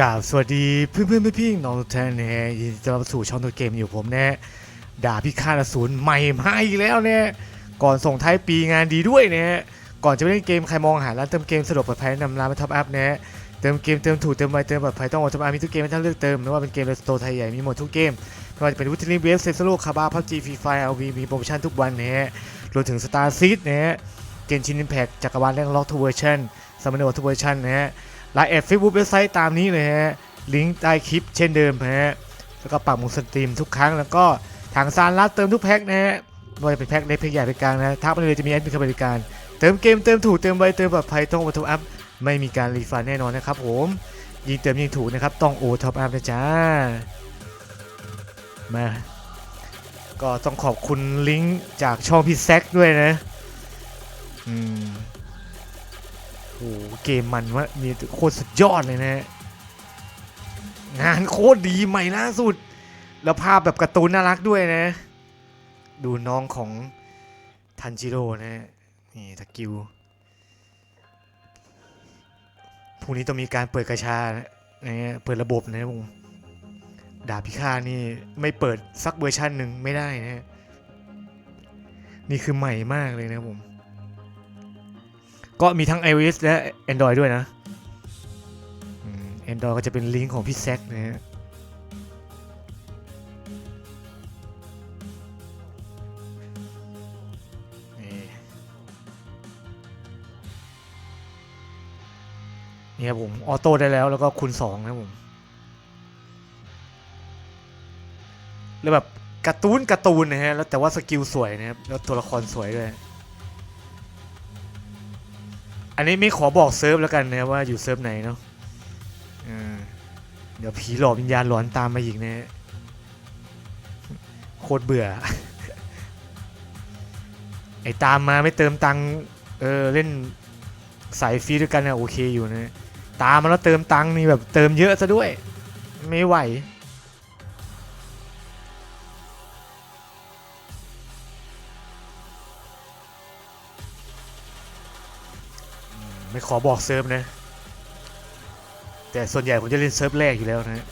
กราบสวัสดีเพื่อนเพื่อนๆพี่ๆน้องทุกท่านนะฮะยินดีต้อนรับสู่ช่องตัวเกมอยู่ผมนะด่าพิฆาตอสูรใหม่มาอีกแล้วเนี่ยก่อนส่งท้ายปีงานดีด้วยนะก่อนจะไปเล่นเกมใครมองหาร้านเติมเกมสะดวกปลอดภัยนำร้านมาท็อปอัพนะเติมเกมเติมถูกเติมไวเติมปลอดภัยต้องอท็อปอัพมีทุกเกมให้ท่านเลือกเติมไม่ว่าเป็นเกมในสโตร์ไทยใหญ่มีหมดทุกเกมไม่ว่าจะเป็นวุฒิลิเวฟเซนโลคาบาพับจีฟรีไฟเอลวีมีโปรโมชั่นทุกวันนะฮะรวมถึงสตาร์ซีดนะฮะเกมชินอิมแพคจักรวาลแรงล็อกทุกเวอร์ชันซัมเมอร์ทุกเวอร์ชันนะฮะ ไลน์แอดเฟซบุ๊กเว็บไซต์ตามนี้เลยฮะ ลิงก์ใต้คลิปเช่นเดิมฮะ แล้วก็ปักหมุดสตรีมทุกครั้ง แล้วก็ทางซานรัดเติมทุกแพ็คนะฮะไม่ว่าจะเป็นแพ็คเล็กแพ็คใหญ่แพ็คกลางนะทักมาเลยจะมีแอดมินบริการ เติมเกมเติมถูกเติมไวเติมปลอดภัยต้องโอท็อปอัพไม่มีการรีฟันแน่นอนนะครับผมยิงเติมยิงถูกนะครับต้องโอท็อปอัพนะจ้ามาก็ต้องขอบคุณลิงก์จากช่องพี่แซกด้วยนะ อืม เกมมันวะมีโคตรสุดยอดเลยนะฮะงานโคตรดีใหม่ล่าสุด แล้วภาพแบบการ์ตูนน่ารักด้วยนะ ดูน้องของทันจิโร่นะฮะนี่ตะกิวพรุ่งนี้ต้องมีการเปิดกระชานะฮะเปิดระบบนะผมดาบพิฆาตนี่ไม่เปิดสักเวอร์ชันหนึ่งไม่ได้นะ นี่คือใหม่มากเลยนะผม ก็มีทั้ง iOS และ Android ด้วยนะอืม Android ก็จะเป็นลิงก์ของพี่แซกนะฮะนี่ครับผม ออโต้ได้แล้วแล้วก็คูณ2นะผมแล้วแบบการ์ตูนการ์ตูนนะฮะแล้วแต่ว่าสกิลสวยนะครับแล้วตัวละครสวยด้วย อันนี้ไม่ขอบอกเซิร์ฟแล้วกันนะว่าอยู่เซิร์ฟไหนเนาะเดี๋ยวผีหลอกวิญญาณหลอนตามมาอีกนะฮะโคตรเบื่อ ไอ้ตามมาไม่เติมตังเออเล่นสายฟรีด้วยกันนะโอเคอยู่นะ ตามมาแล้วเติมตังนี่แบบเติมเยอะซะด้วย ไม่ไหว ไม่ขอบอกเซิร์ฟนะ แต่ส่วนใหญ่ผมจะเล่นเซิร์ฟแรกอยู่แล้วนะ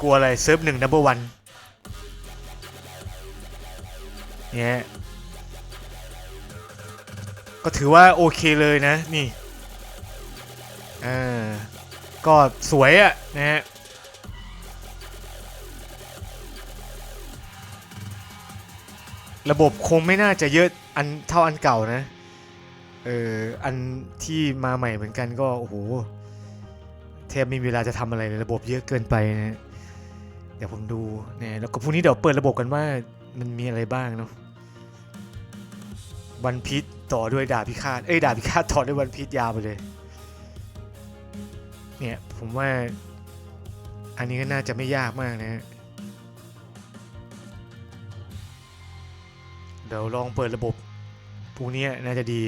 กลัวอะไรเซิร์ฟหนึ่งนัมเบอร์วันเนี่ยก็ถือว่าโอเคเลยนะ นี่อ่าก็สวยอะนะฮะระบบคงไม่น่าจะเยอะ อันเท่าอันเก่านะ เอออันที่มาใหม่เหมือนกันก็โอ้โหแทบไม่มีเวลาจะทำอะไรเลยระบบเยอะเกินไปนะเดี๋ยวผมดูเนี่ยแล้วก็พรุ่งนี้เดี๋ยวเปิดระบบกันว่ามันมีอะไรบ้างเนาะวันพีชต่อด้วยดาบพิฆาต เอ้ยดาบพิฆาตต่อด้วยวันพีชยาวไปเลย เนี่ยผมว่าอันนี้ก็น่าจะไม่ยากมากนะเดี๋ยวลองเปิดระบบ วกนี้น่าจะดี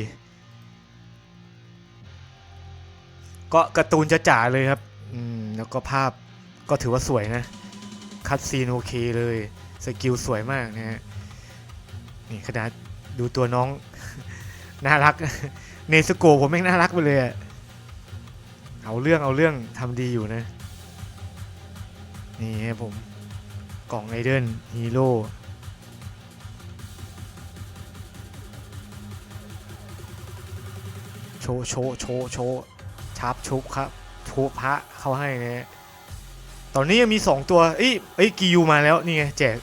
ก็การ์ตูนจะจ๋าเลยครับ อืม แล้วก็ภาพก็ถือว่าสวยนะ คัดซีนโอเคเลย สกิลสวยมากนะฮะ นี่ขนาดดูตัวน้อง น่ารัก เนสโกผมแม่งน่ารักไปเลยอะเอาเรื่องเอาเรื่องทำดีอยู่นะ นี่ครับผมกล่องไอเดนฮีโร่ โชว์โชว์โชว์โชว์ชาร์ปชุบครับชุบพระเข้าให้นะตอนนี้ยังมี 2 ตัวเอ้ยเอ้ยกิยูมาแล้วนี่ไงแจก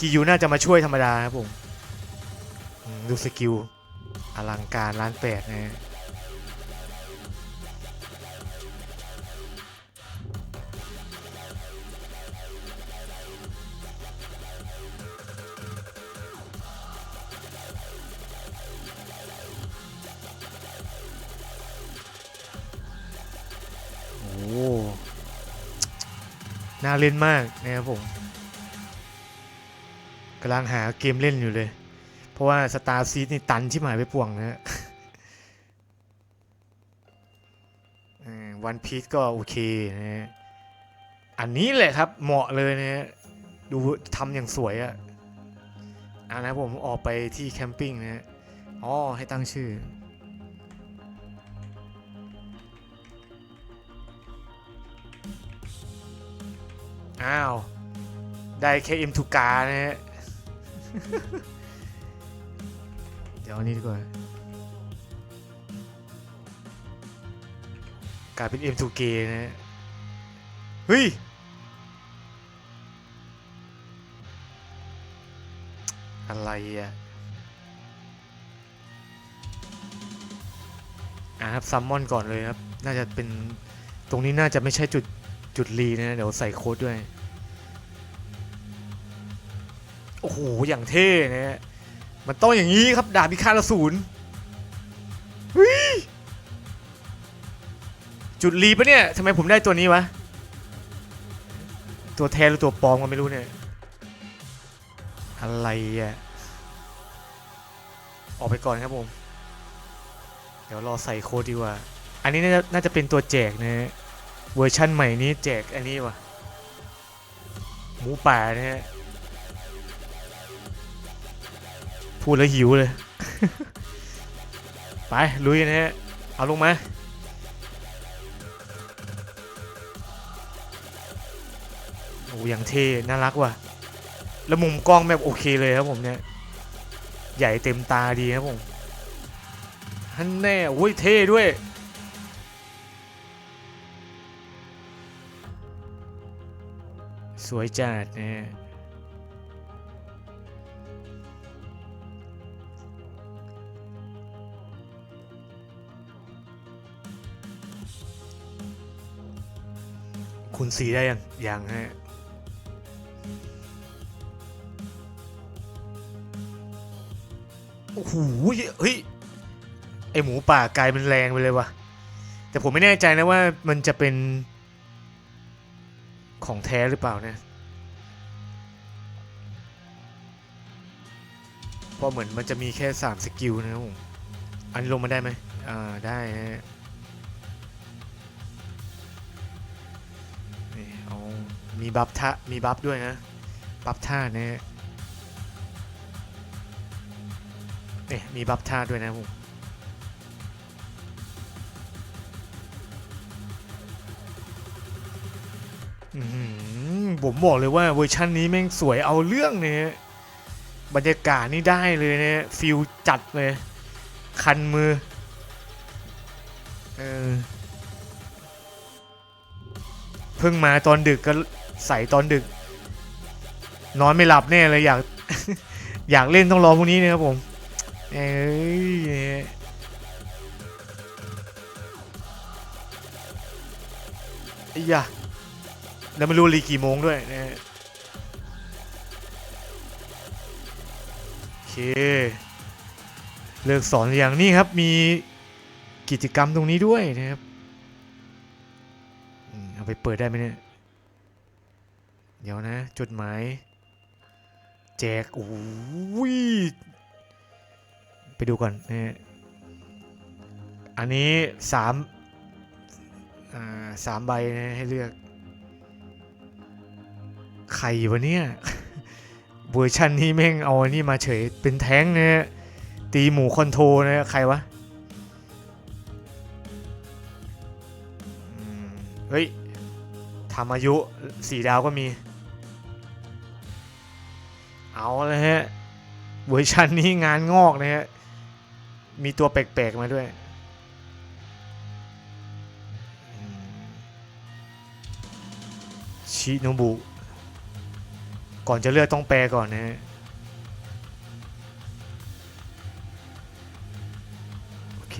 กิยูน่าจะมาช่วยธรรมดาครับผมอืมดูสกิลอลังการล้านแปดนะฮะ น่าเล่นมากนะครับผมกำลังหาเกมเล่นอยู่เลย เพราะว่าสตาร์ซีดนี่ตันที่หมายไปป่วงนะฮะวันพีชก็โอเคนะฮะอันนี้แหละครับเหมาะเลยนะฮะดูทำอย่างสวยอะอะนะผมออกไปที่แคมปิ้งนะฮะอ๋อให้ตั้งชื่อ อ้าว ได้แค่เอ็มทูกานะฮะ เดี๋ยวอันนี้ดีกว่ากลายเป็น M2K นะฮะ เฮ้ย อะไรอะอะครับซัมมอนก่อนเลยครับ น่าจะเป็นตรงนี้น่าจะไม่ใช่จุด จุดรีนะเดี๋ยวใส่โค้ดด้วย โอ้โห อย่างเท่นะฮะมันต้องอย่างนี้ครับ ดาบพิฆาตอสูรเฮ้ยจุดรีปะเนี่ยทำไมผมได้ตัวนี้วะ ตัวแทนหรือตัวปลอมก็ไม่รู้เนี่ย อะไรอะ ออกไปก่อนครับผม เดี๋ยวรอใส่โค้ดดีกว่า อันนี้น่าจะน่าจะเป็นตัวแจกนะฮะ เวอร์ชั่นใหม่นี้แจกอันนี้วะหมูป่านะฮะพูดแล้วหิวเลย ไป ลุยนะฮะ เอาลงมาโอ้ยังเท่ น่ารักว่ะ แล้วมุมกล้องแบบโอเคเลยครับผมเนี่ย ใหญ่เต็มตาดีครับผมฮันแน่โอ้ยเท่ด้วย สวยจัดนะคุณสีได้ยังยังฮะโอ้โหเฮ้ย ไอหมูป่ากลายเป็นแรงไปเลยว่ะแต่ผมไม่แน่ใจนะว่ามันจะเป็น ของแท้หรือเปล่านะเพราะเหมือนมันจะมีแค่ 3 สกิลนะครับผมอันนี้ลงมาได้ไหมอ่า ได้ฮะนี่เอามีบัฟท่ามีบัฟด้วยนะ บัฟท่านะฮะเนี่ยมีบัฟท่าด้วยนะผม ผมบอกเลยว่าเวอร์ชันนี้แม่งสวยเอาเรื่องเนี่ยบรรยากาศนี่ได้เลยเนี่ยฟิลจัดเลย คันมือ เออ เพิ่งมาตอนดึกก็ใส่ตอนดึก นอนไม่หลับแน่เลยอยาก อยากเล่นต้องรอพรุ่งนี้นะครับผม เอ้ยไอ้ยะ แล้วไม่รู้รีกี่โมงด้วยนะโอเค เลิกสอนอย่างนี้ครับ มีกิจกรรมตรงนี้ด้วยนะครับเอาไปเปิดได้ไหมเนี่ย เดี๋ยวนะ จดหมาย แจก โอ้ย ไปดูก่อนนะอันนี้สามอ่าสามใบนะให้เลือก ใครวะเนี่ยเวอร์ชันนี้แม่งเอาอันนี้มาเฉยเป็นแท้งนะฮะตีหมูคอนโทรนะใครวะเฮ้ยทำอายุสี่ดาวก็มี เอาเลยฮะเวอร์ชันนี้งานงอกนะฮะ มีตัวแปลกๆมาด้วย ชิโนบุ ก่อนจะเลือกต้องแปลก่อนนะฮะโอเค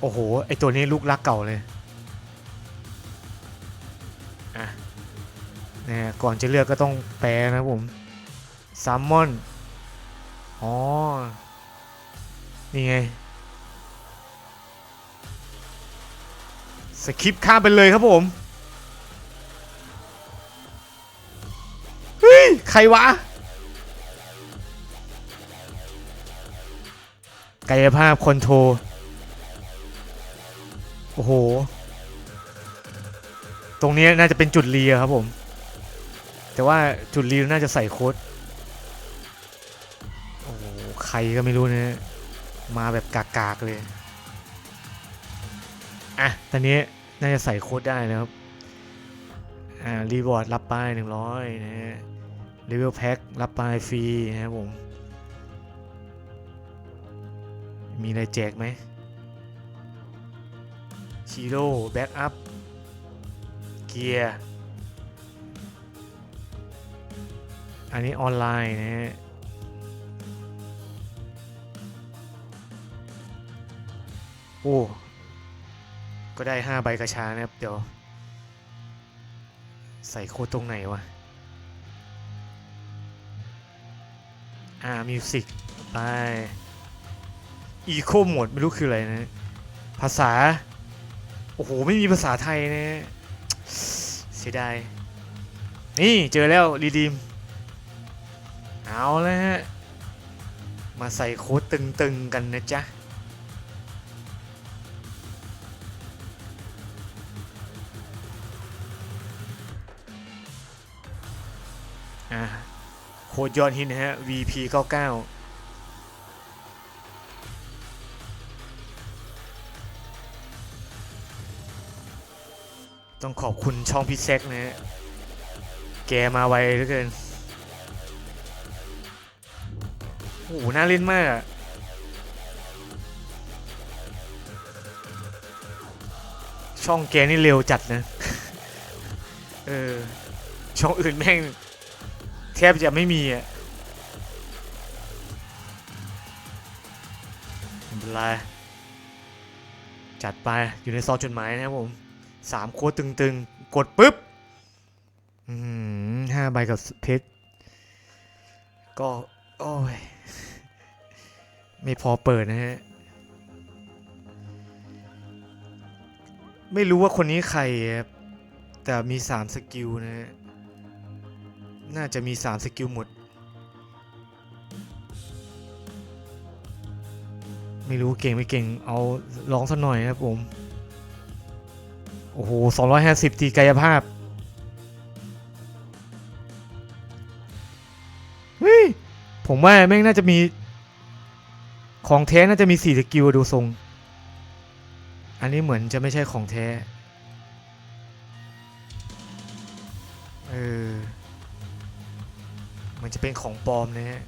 โอ้โห ไอตัวนี้ลูกรักเก่าเลยอะเนี่ยก่อนจะเลือกก็ต้องแปลนะครับผมซัมมอน อ๋อ นี่ไง สคิปข้ามไปเลยครับผมเฮ้ยใครวะกายภาพคอนโทรโอ้โห ตรงนี้น่าจะเป็นจุดเรียครับผม แต่ว่าจุดเรียน่าจะใส่โค้ดโอ้โหใครก็ไม่รู้นะมาแบบกากๆเลย อะ ตอนนี้ น่าจะใส่โค้ดได้นะครับ อ่า รีวอร์ดรับไปหนึ่งร้อยนะฮะรีวิวแพ็ครับไปฟรีนะครับผม มีอะไรแจกไหมชีโร่แบ็กอัพ เกียร์ อันนี้ออนไลน์นะฮะโอ้ ก็ได้5ใบกระชานะครับ เดี๋ยว ใส่โคตรงไหนวะ อ่า มิวสิกไปอีโคโหมดไม่รู้คืออะไรนะ ภาษา โอ้โห ไม่มีภาษาไทยนะเสียดาย นี่เจอแล้ว รีดีม เอาแล้วฮะ มาใส่โค้ดตึงๆกันนะจ๊ะ โค้ดยอดฮิตนะฮะ VP 99ต้องขอบคุณช่องพี่แซกนะฮะ แกมาไวเหลือเกิน โอ้โห น่าเล่นมากอะช่องแกนี่เร็วจัดนะ เออ ช่องอื่นแม่ง แทบจะไม่มีอะไม่เป็นไรจัดไปอยู่ในซองจดหมายนะครับผมสามโค้ดตึงๆ กดปุ๊บห้าใบกับเพชรก็ โอ้ย ไม่พอเปิดนะฮะ ไม่รู้ว่าคนนี้ใครครับแต่มี3สกิลนะฮะ น่าจะมี 3 สกิลหมด ไม่รู้เก่งไม่เก่งเอาลองสักหน่อยครับผม โอ้โห 250 ตีกายภาพเฮ้ยผมว่าแม่งน่าจะมี ของแท้น่าจะมี4สกิลดูทรง อันนี้เหมือนจะไม่ใช่ของแท้ มันจะเป็นของปลอมนะฮะ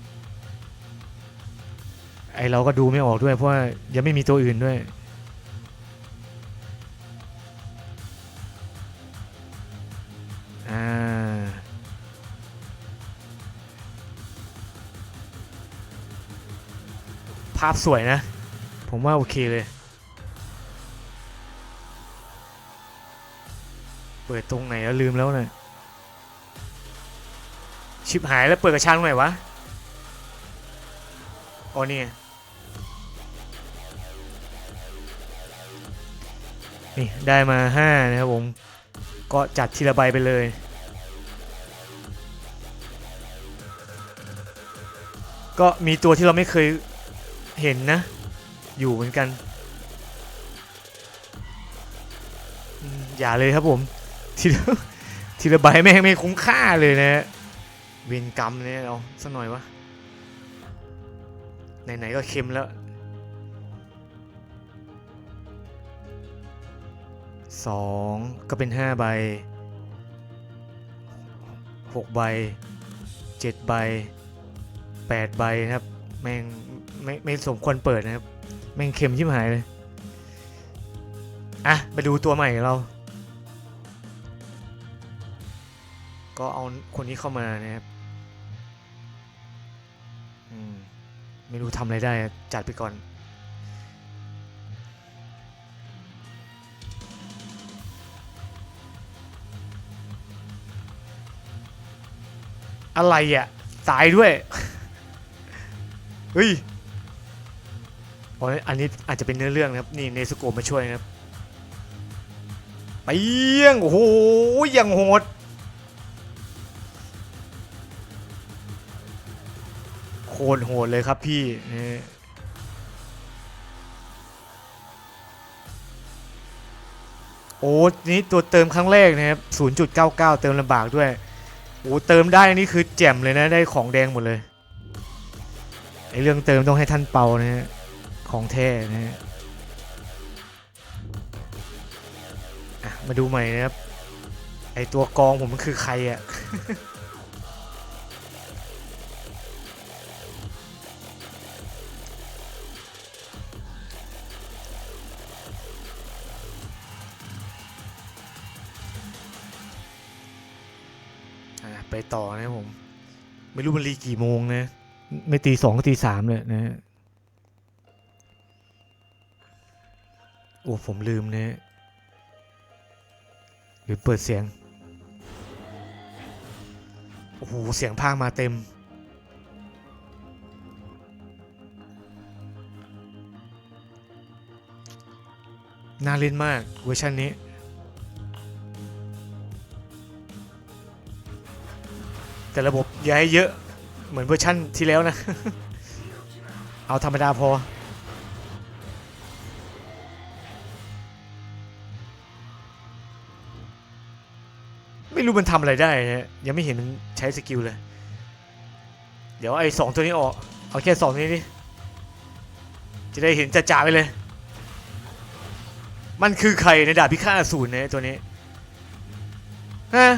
ไอเราก็ดูไม่ออกด้วยเพราะว่ายังไม่มีตัวอื่นด้วย อ่า ภาพสวยนะ ผมว่าโอเคเลย เปิดตรงไหนแล้วลืมแล้วนะ่ะ ชิบหายแล้วเปิดกระชาตรงไหนวะอ๋อนี่นี่ ได้มา 5 นะครับผม ก็จัดทีละใบไปเลย ก็มีตัวที่เราไม่เคยเห็นนะ อยู่เหมือนกันอืมอย่าเลยครับผม ทีละทีละใบแม่งไม่คุ้มค่าเลยนะฮะ เวรกรรมเนี่ยเอาสักหน่อยวะ ไหนๆก็เค็มแล้ว สองก็เป็นห้าใบหกใบเจ็ดใบแปดใบนะครับ แม่งไม่ไม่สมควรเปิดนะครับ แม่งเค็มชิบหายเลย อะมาดูตัวใหม่เราก็เอาคนนี้เข้ามานะครับ ไม่รู้ทำอะไรได้จัดไปก่อน อะไรอะ ตายด้วย เฮ้ยอ๋ออันนี้อาจจะเป็นเนื้อเรื่องนะครับ นี่เนสโกมาช่วยนะครับเปี้ยงโอ้โหยังโหด ตรโหดเลยครับพี่นี่โอ้นี่ตัวเติมครั้งแรกนะครับ 0.99 เติมลำบากด้วย โอ้เติมได้นี่คือแจ่มเลยนะ ได้ของแดงหมดเลย ไอเรื่องเติมต้องให้ท่านเปานะฮะ ของแท้นะฮะมาดูใหม่นะครับ ไอตัวกองผมมันคือใครอะอะ ต่อนะผม ไม่รู้มันรีกี่โมงนะ ไม่ตีสองก็ตีสามเลยนะ โอ้ ผมลืมนะ หรือเปิดเสียง โอ้โห เสียงพากมาเต็มน่าเล่นมากเวอร์ชันนี้ แต่ระบบอย่าให้เยอะเหมือนเวอร์ชั่นที่แล้วนะ เอาธรรมดาพอ ไม่รู้มันทำอะไรได้ยังไม่เห็นมันใช้สกิลเลย เดี๋ยวไอ้สองตัวนี้ออก เอาแค่สองตัวนี้ดิ จะได้เห็นจ่าๆไปเลย มันคือใครในดาบพิฆาตอสูรเนี่ยตัวนี้ฮะ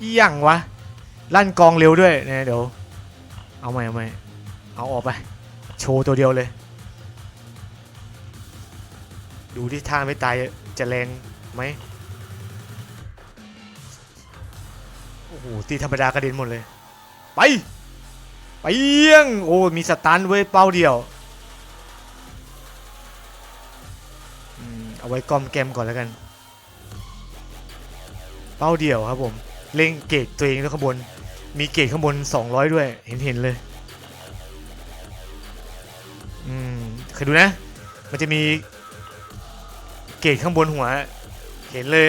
อีหยังวะ ลั่นกองเร็วด้วยนะเดี๋ยว เอาใหม่เอาใหม่เอาออกไป โชว์ตัวเดียวเลย ดูที่ท่าไม่ตายจะแรงไหมโอ้โหตีธรรมดากระเด็นหมดเลย ไป ไปเยี่ยง โอ้มีสตันเว้ยเป้าเดียวอืมเอาไว้กอมแกมก่อนแล้วกัน เป้าเดียวครับผมเล่งเกตตัวเองด้วข้างบน มีเกตข้างบน 200 ด้วย เห็นเห็นเลย อืมเคยดูนะ มันจะมีเกตข้างบนหัว เห็นเลย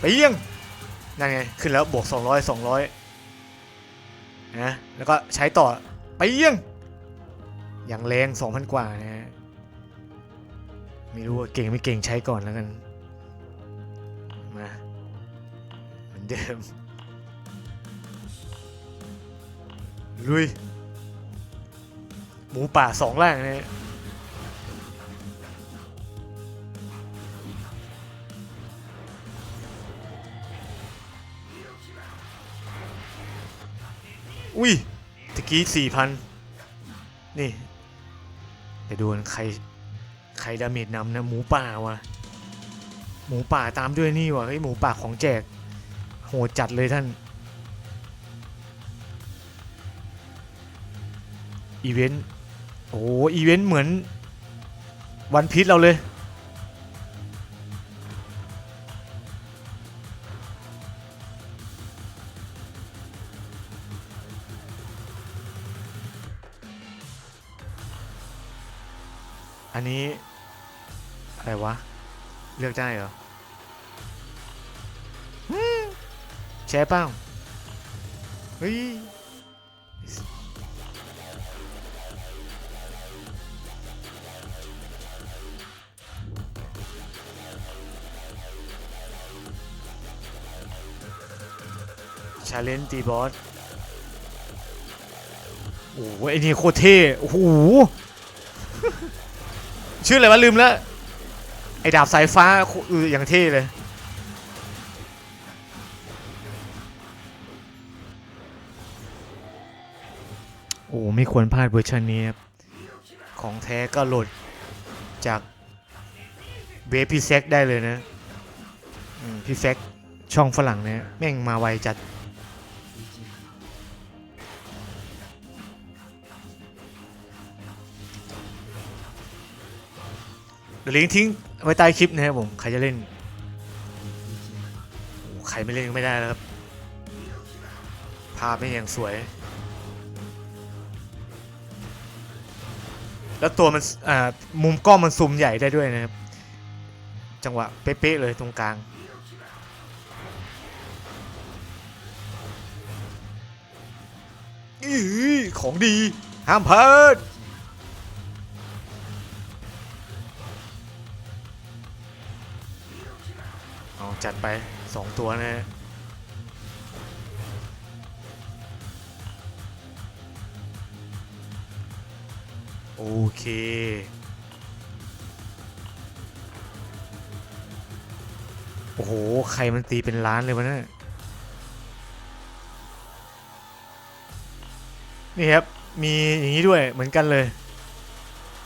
ไปเยี่ยงนั่นไง ขึ้นแล้วบวก 200 200นะแล้วก็ใช้ต่อไปเยี่ยงอย่างแรง 2,000 กว่านะฮะ ไม่รู้ว่าเก่งไม่เก่งใช้ก่อนแล้วกัน มาเหมือนเดิม ลุย หมูป่าสองล่างนะฮะอุ้ยตะกี้สี่พันนี่ ไปดูกันใคร ใครดาเมจนำนะหมูป่าวะหมูป่าตามด้วยนี่วะเฮ้ยหมูป่าของแจกโหดจัดเลยท่านอีเวนต์โอ้อีเวนต์เหมือนวันพีชเราเลยอันนี้ อะไรวะ เลือกได้เหรออืมแชร์เป้าเฮ้ยชาเลนจ์ตีบอส โอ้โหไอ้นี่โคตรเท่ โอ้โห ชื่ออะไรวะลืมแล้ว ไอดาบสายฟ้าโคเออย่างเท่เลยโอ้ไม่ควรพลาดเวอร์ชันนี้ครับของแท้ก็หลดจากเวฟพี่แซกได้เลยนะพี่แซกช่องฝรั่งเนี่ยแม่งมาไวจัด ดี๋ยวลิงก์ทิ้งไว้ใต้คลิปนะครับผมใครจะเล่นโอ้ใครไม่เล่นก็ไม่ได้แล้วครับภาพไม่ยังสวย แล้วตัวมันอ่ามุมกล้องมันซูมใหญ่ได้ด้วยนะครับ จังหวะเป๊ะๆเลยตรงกลางอีของดี ห้ามพลาด จัดไปสองตัวนะฮะโอเค โอ้โห ใครมันตีเป็นล้านเลยวะเนี่ยนี่ครับ มีอย่างนี้ด้วยเหมือนกันเลย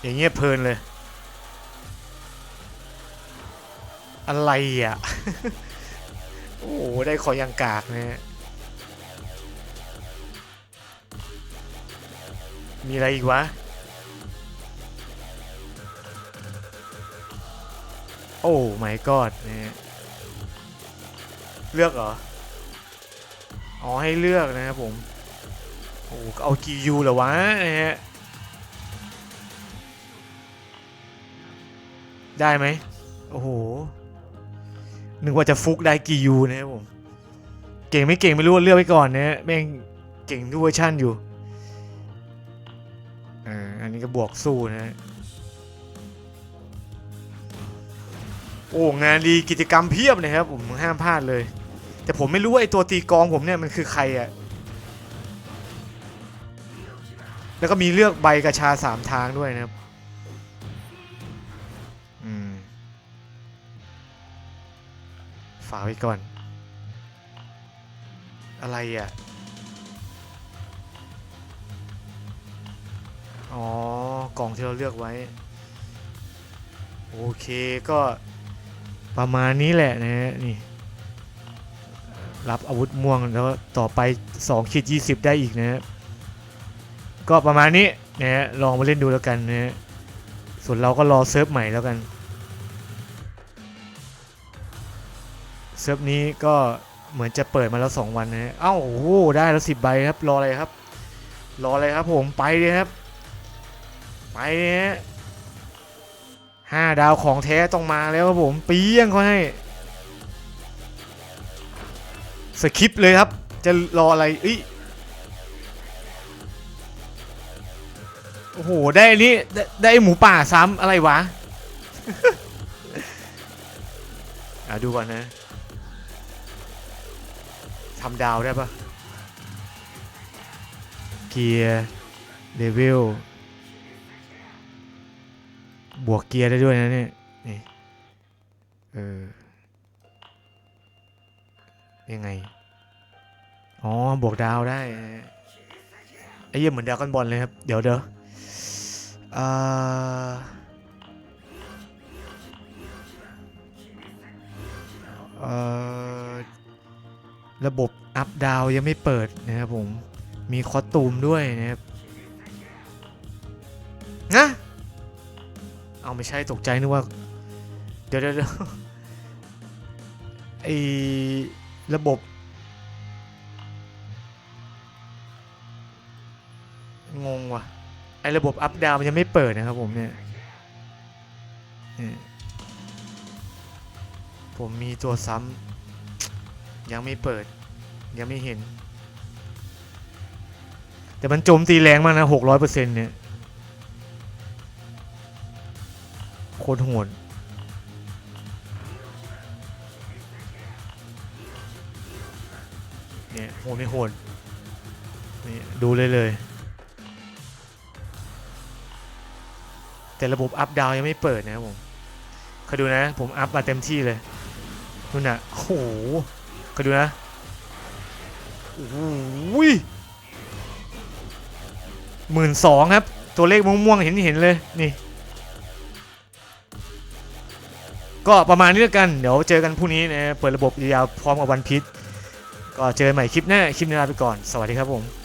อย่างเงี้ยเพลินเลย อะไรอะ โอ้โหได้ขอยังกากเนี่ยมีอะไรอีกวะ โอ้ my god เนี่ยเลือกเหรอ อ๋อ ให้เลือกนะครับผม โอ้เอากียูเหรอวะนะฮะได้ไหม โอ้โห นึกว่าจะฟุกได้กี่ยูนะครับผม เก่งไม่เก่งไม่รู้เลือกไว้ก่อนนะฮะแม่งเก่งทุกเวอร์ชันอยู่อ่าอันนี้ก็บวกสู้นะฮะโอ้งานดีกิจกรรมเพียบเลยครับผมห้ามพลาดเลย แต่ผมไม่รู้ว่าไอตัวตีกองผมเนี่ยมันคือใครอะแล้วก็มีเลือกใบกระชาสามทางด้วยนะครับากไว้ก่อน อะไรอะ อ๋อ กล่องที่เราเลือกไว้ โอเคก็ประมาณนี้แหละนะฮะนี่รับอาวุธม่วงแล้วต่อไป2ขีด20 ได้อีกนะฮะก็ประมาณนี้นะฮะลองมาเล่นดูแล้วกันนะฮะส่วนเราก็รอเซิร์ฟใหม่แล้วกัน เซิร์ฟนี้ก็เหมือนจะเปิดมาแล้ว 2 วันนะเอ้าโอ้โหได้แล้ว10ใบครับ รออะไรครับ รออะไรครับผมไปเลยครับ ไปเลยฮะห้าดาวของแท้ต้องมาแล้วครับผมปียงเขาให้สคริปเลยครับ จะรออะไรอ้ยโอ้โห ได้นนี้ได้ได้หมูป่าซ้ำอะไรวะ อะดูก่อนนะ ทำดาวได้ปะเกียร์เลเวลบวกเกียร์ได้ด้วยนะเนี่ยนี่เออยังไง อ๋อ บวกดาวได้ ไอ้เหี้ยเหมือนดาวกันบอลเลยครับ เดี๋ยวเดี๋ยวเอ่อเอ่อ ระบบอัพดาวยังไม่เปิดนะครับผม มีคอสตูมด้วยนะครับนะเอาไม่ใช่ตกใจนึกว่า เดี๋ยวเดี๋ยวไอระบบ งงว่ะ ไอระบบอัพดาวมันยังไม่เปิดนะครับผมเนี่ย ผมมีตัวซ้ำ ยังไม่เปิด ยังไม่เห็น แต่มันโจมตีแรงมากนะหกร้อยเปอร์เซ็นต์เนี่ยโคตรโหดเนี่ยโหดไม่โหดนี่ดูเลยเลย แต่ระบบอัพดาวยังไม่เปิดนะผมคอยดูนะ ผมอัพมาเต็มที่เลยนู่นน่ะโอ้โห คอยดูนะโอ้โหหมื่นสองครับ ตัวเลขม่วงๆเห็นเห็นๆเลยนี่ ก็ประมาณนี้แล้วกัน เดี๋ยวเจอกันพรุ่งนี้นะเปิดระบบยาวๆพร้อมกับวันพิษก็เจอกันใหม่คลิปหน้า คลิปนี้ลาไปก่อน สวัสดีครับผม